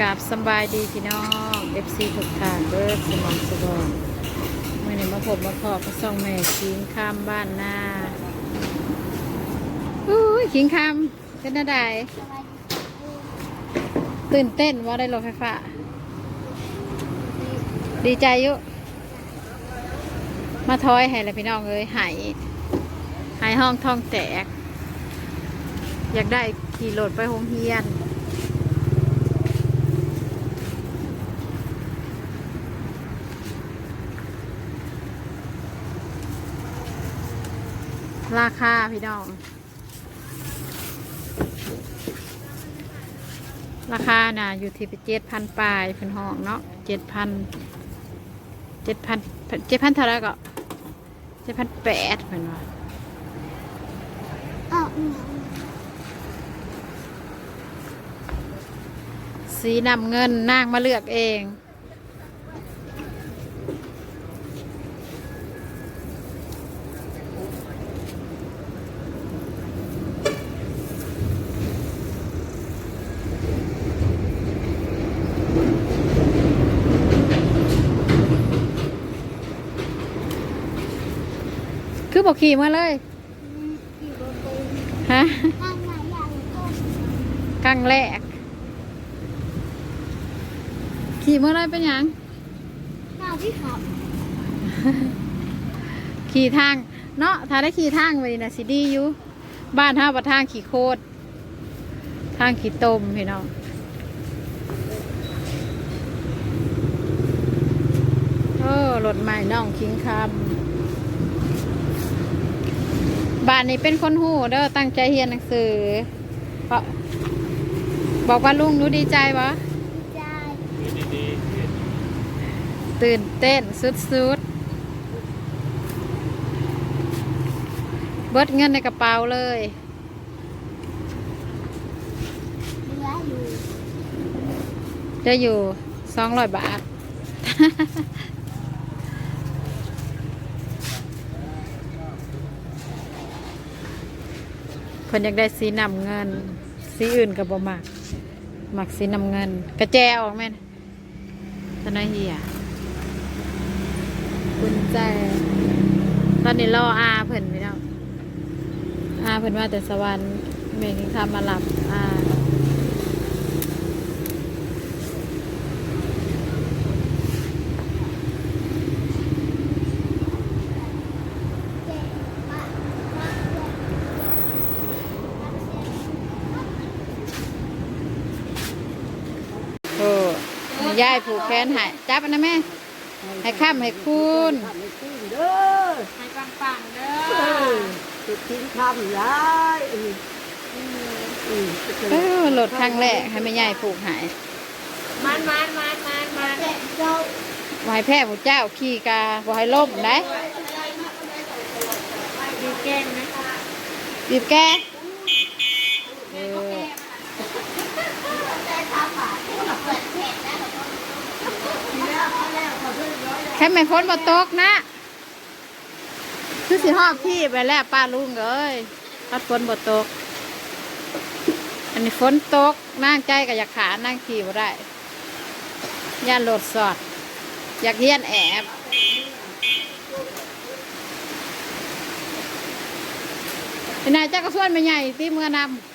กราบสบายดีพี่น้อง FC ทุกทานเบิร์ดสมองสบองเมื่อนี้มาพบมาพอก็ส่องแม่คิงข้ามบ้านหน้าอุ้ยคิงข้ามเป็นอะไรตื่นเต้นว่าได้รถไฟฟ้า ดีใจยุมาทอยให้เลยพี่น้องเอ้ยหายหายห้องท้องแตก อยากได้ขี่รถไปโรงเรียน ราคาพี่น้อง ราคาน่ะอยู่ที่เจ็ดพันปลายเป็นห้องเนาะเจ็ดพันเจ็ดพันเจ็ดพันเท่าไรก็เจ็ดพันแปดเป็นว่าอ้าวอืมสีนำเงินนางมาเลือกเอง คือบอกขี่มาเลยขี่รถไปฮะข้างไหนอย่างก็ครั้งแรก ขี่เมื่อไรเป็นหยังหน้าที่ขับ ขี่ทาง เนาะถ้าได้ขี่ทางไปนะสิดีอยู่ บ้านท่าประทางขี่โคตรทางขี่ตมพี่น้องโอ้รถใหม่น้องคิงคำ บ้านนี้เป็นคนหูเด้อตั้งใจเรียนหนังสือเพราะบอกว่าลุงหนูดีใจปะใจตื่นเต้นสุดๆเบิดเงินในกระเป๋าเลยเหลืออยู่ จะอยู่สองร้อยบาท พิ่นอยากได้สีน้ำเงิน สีอื่นก็บ่มักมักสีน้ำเงิน กระแจออกแม่นตอนนี้เฮียคุณใจ ตอนนี้รออาเพิ่นพี่น้องอาเพิ่นว่าแต่สวรรค์เมฆทำมาหลับอา โอ้ยายผูกแขนให้จับอันนะแม่ ให้ข้ามให้คุณทำให้ขึ้นเด้อให้ปังๆเด้เออจะกินคำร้ายอืมอืมเออรถครั้งแรกให้แม่ยายผูกใหายมันมันมันมันมันแต่เจ้าไว้แพ้ผู้เจ้าขี่กาบ่ให้ล่มได้ดีแก่นะ บีบแกเออแค่ไม่พ้นบ่ตกนะ คือสิหอบพี่ไปแล้วป้าลุงเอ้ยพัดฝนบ่ตก อันนี้ฝนตกนั่งใจก็อยากขานั่งขี่บ่ได้ย่านโหลดสอด อยากเฮียนแอบเป็นนายเจ้าก็ส่วนไม่ใหญ่ที่เมื่อนำ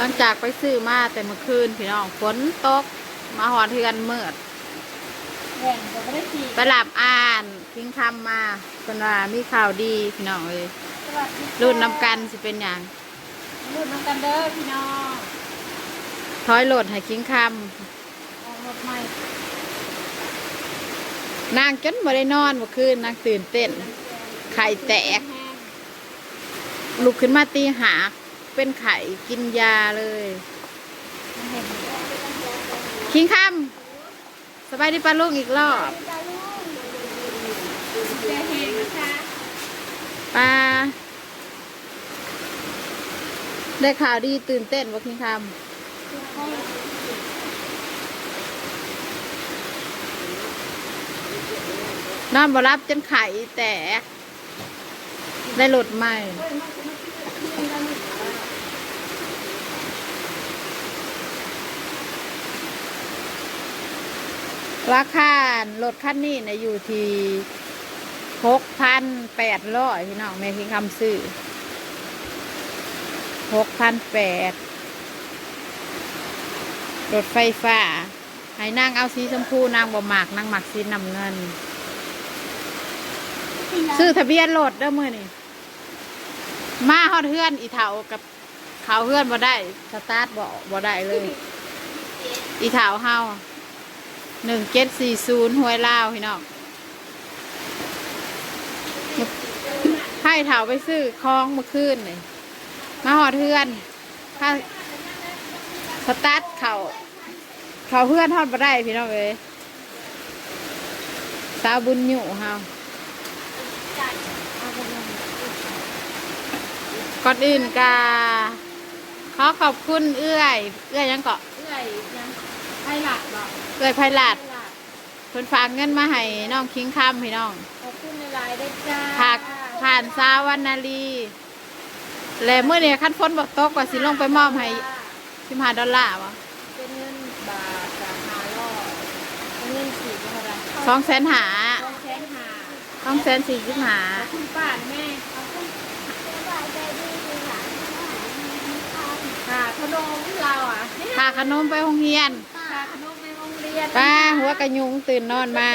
ตั้งจากไปซื้อมาแต่เมื่อคืนพี่น้องฝนตกมาหอนเทือนมืดแข่งก็ไม่ได้ขี่ไปหลับอ่านทิ้งคำมาคนว่ามีข่าวดีพี่น้องเอ้ยสวัสดีรุ่นนำกันสิเป็นอย่างรุ่นน้ำกันเด้อพี่น้องถอยโหลดให้คิงคออกรถใหม่ำนางจนบ่ได้นอนเมื่อคืนนางตื่นเต้นไข่แตกแห้งลุกขึ้นมาตีหา เป็นไข่กินยาเลยคิงคำสบายดีปะลูกอีกรอบปลาได้ข่าวดีตื่นเต้นว่าคิงคำนอนบรับจนไข่แตกได้รถใหม่ ราคารถคันนี้นะอยู่ที่หกพันแปดร้อยพี่น้องแม่คิงคำซื้อหกพันแปดรถไฟฟ้า ให้นางเอาสีชมพูนางบ่หมากนางหมักสีน้ำเงิน ซื้อทะเบียนรถเด้อมือนี่มาฮอดเฮือนอีเถากับเขาเฮือนบ่ได้สตาร์ทบ่บ่ได้เลย อีเถาเฮา หนึ่งเจ็ดสี่ศูนย์ห้วยลาวพี่น้องให้เถาไปซื้อคลองมื่อคืนนี่มาหอดเฮือนถ้าสตาร์ทเขาเขาเฮือนทอดบ่ได้พี่น้องเอ้ยสาวบุญอยู่เฮาก่อนอื่นกาขอขอบคุณเอื้อย เอื้อยยังเกาะเอื้อยยังไพ่หลักบอ เอื้อยไพลาดไพ่หลักเพิ่นฝากเงินมาให้น้องคิงคำพี่น้องขอบคุณในไลน์ด้วยจ้าผากผ่านซาวันนาลีและเมื่อเนี่ยขั้นฝนบอกตกว่าสิลงไปมอบให้สิมาดอลลาร์วะเป็นเงินบาทจากหาล่อเป็นเงินสี่เท่าไหร่สองแสนหาสองแสนหาสองแสนสี่สิบหาขอบคุณป้าแม่ขอบคุณค่ะขนมเราอะค่าขนมไปโรงเรียนค่ะขนมในโรงเรียนป้าหัวกระยุงตื่นนอนมา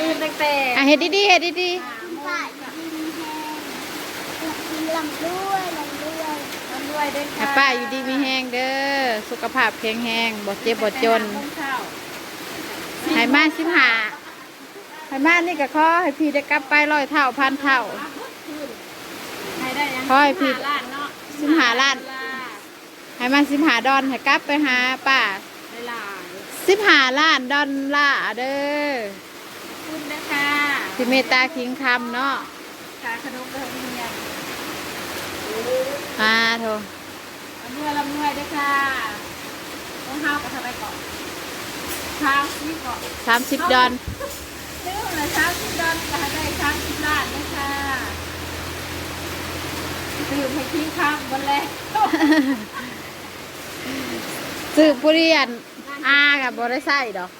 ตื่นตั้งแต่อะเฮ็ดดีๆเฮ็ดดีหาโมงป้าค่ะยิ้มแห้งลำด้วยลำด้วยทำด้วยด้วยๆค่ะให้ป้าอยู่ดีมีแห้งเด้อสุขภาพแข็งแรงบ่เจ็บบ่จนให้มาสิบหาให้มานี่ก็ขอให้พี่ได้กลับไปร้อยเท่าพันเท่าให้ได้ยังขอให้ผิดสิบห้าล้านเนาะสิบห้าล้านให้มาสิบหาดอนให้กลับไปหาป้าเวลา สิบหาล้านดอนล่าร์เด้อขอบคุณนะคะที่เมตตาคิงคำเนาะค่ะขนมกระเทียมมาโทลำนวยลำนวยด้วยค่ะต้องห้าวกับทำไมก่อนทางนี่ก่อนสามสิบดอนซื้อเลยสามสิบดอนก็ให้ได้สามสิบล้านนะคะตื่นให้ทิ้งข้ามบนแรกซื้อปุเรียน อากับบริษัทดอก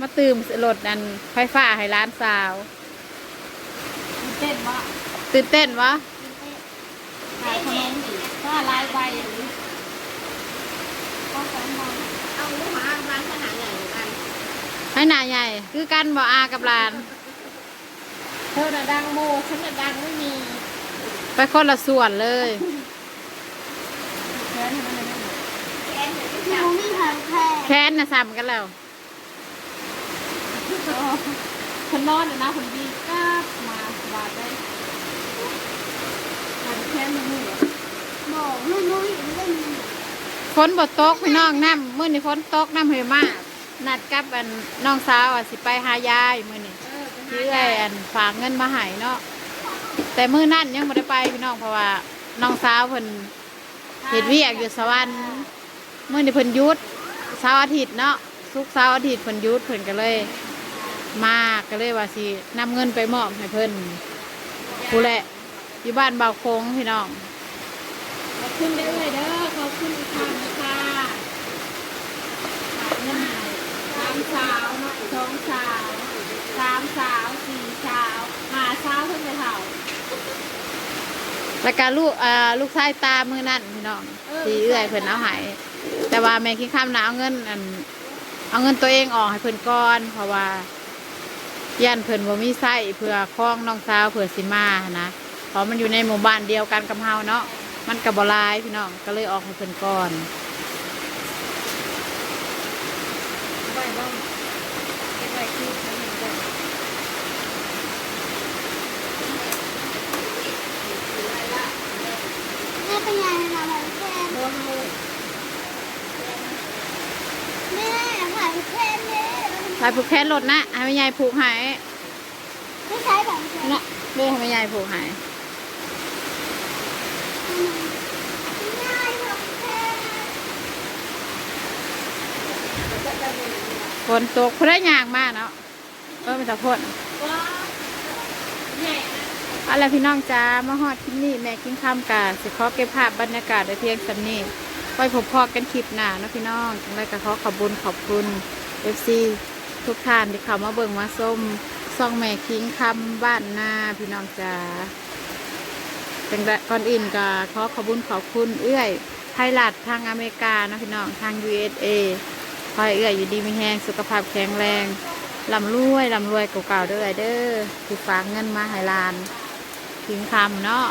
มาตื่มรถอันไฟฟ้าให้ร้านสาว เต้นวะตื่นเต้นวะขายขนมก็ลายใบอย่างนี้ก็แสนมองเอาลูกหมาบ้านขนาดใหญ่เหมือนกันให้หนาใหญ่ คือกันบ่อากับร้าน เธอน่ะดังโมฉันน่ะดังไม่มี ไปคนละส่วนเลย แค่นี้มันเลย หนูมีทาง แค่แค้นนะซ้ำกันแล้วคนนอนน่ะนะคนดีกล้ามาสบายได้มันแค่มือบอกไม่รู้อีกไม่มีฝนบ่ตกพี่น้องน้ำมื้อนี้ฝนตกน้ำเหยมากนัดกับอันน้องสาวอะสิไปหายายมื้อนี้เออเป็นที่เอ้ยอันฝากเงินมาให้เนาะแต่มื้อนั้นยังบ่ได้ไปพี่น้องเพราะว่าน้องสาวเพิ่นเฮ็ดเวียกอยู่สวรรค์มื้อนี้เพิ่นหยุด เสาร์อาทิตย์เนาะศุกเสาร์อาทิตย์เพิ่นยุดเพิ่นก็เลย มาก็เลยว่าสินำเงินไปมอบให้เพิ่นผู้แหละอยู่บ้านเบาโค้งพี่น้องขอบคุณเด้อเด้อขอบคุณอีกครั้งนะคะฝากเงินสามสาวเนาะสองสาวสามสาวสี่สาวหาสาวเพิ่นจะเท่า แล้วก็ลูกอ่าลูกชายตามือนั่นพี่น้องเออที่เอื้อยเพิ่นเอาใหายแต่ว่าแม่คิดคำนะเอาเงินอันเอาเงินตัวเองออกให้เพิ่นก่อนเพราะว่าย่านเพิ่นบ่มีไส้เพื่อคล้องน้องสาวเพื่อสิมาหั้นนะเพราะมันอยู่ในหมู่บ้านเดียวกันกับเฮาเนาะมันก็บ่หลายพี่น้องก็เลยออกให้เพิ่นก่อนไว้บ้างเก็บไว้ที่ทำเงินเดือน แม่เป็นยังไงนะมัน แค่โดนเลยแม่ผ่านแค่นี้ลายผูกแขนรถนะให้แม่ยายผูกให้ไม่ใช้แบบแค่นะเรื่องให้แม่ยายผูกให้ง่ายแบบแค่ฝนตกเพราะได้ยางมากเนาะเออมันจะพ่นว้าใหญ่นะ เอาล่ะพี่น้องจ้ามาฮอดที่นี่แม่กินข้ามกาสิขอเก็บภาพบรรยากาศไว้เพียงสำนี้ไว้พบพอกันคลิปหน้านะพี่น้องจังไรก็ขอขอบคุญขอบคุณเอฟซีทุกท่านที่เข้ามาเบิ่งมาส้มซ่องแม่คิงคำบ้านนาพี่น้องจ้าจังไรก่อนอื่นก็ขอขอบคุญขอบคุณเอื้อยไทยรัฐทางอเมริกานะพี่น้องทาง USA คอยเอื้อยอยู่ดีมีแห้งสุขภาพแข็งแรงลำรวยลำรวยเก่าๆเด้อเด้อที่ฝากเงินมาให้หลาน ทิ้งคำเนาะ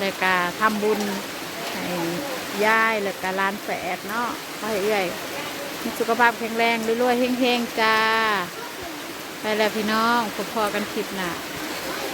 แล้วก็ทำบุญให้ย่ายแล้วก็ร้านแฝดเนาะให้เอื้อยมีสุขภาพแข็งแรงรวยๆเฮงๆจ้า ไปแล้วพี่น้องพบพอกันคลิปหน้า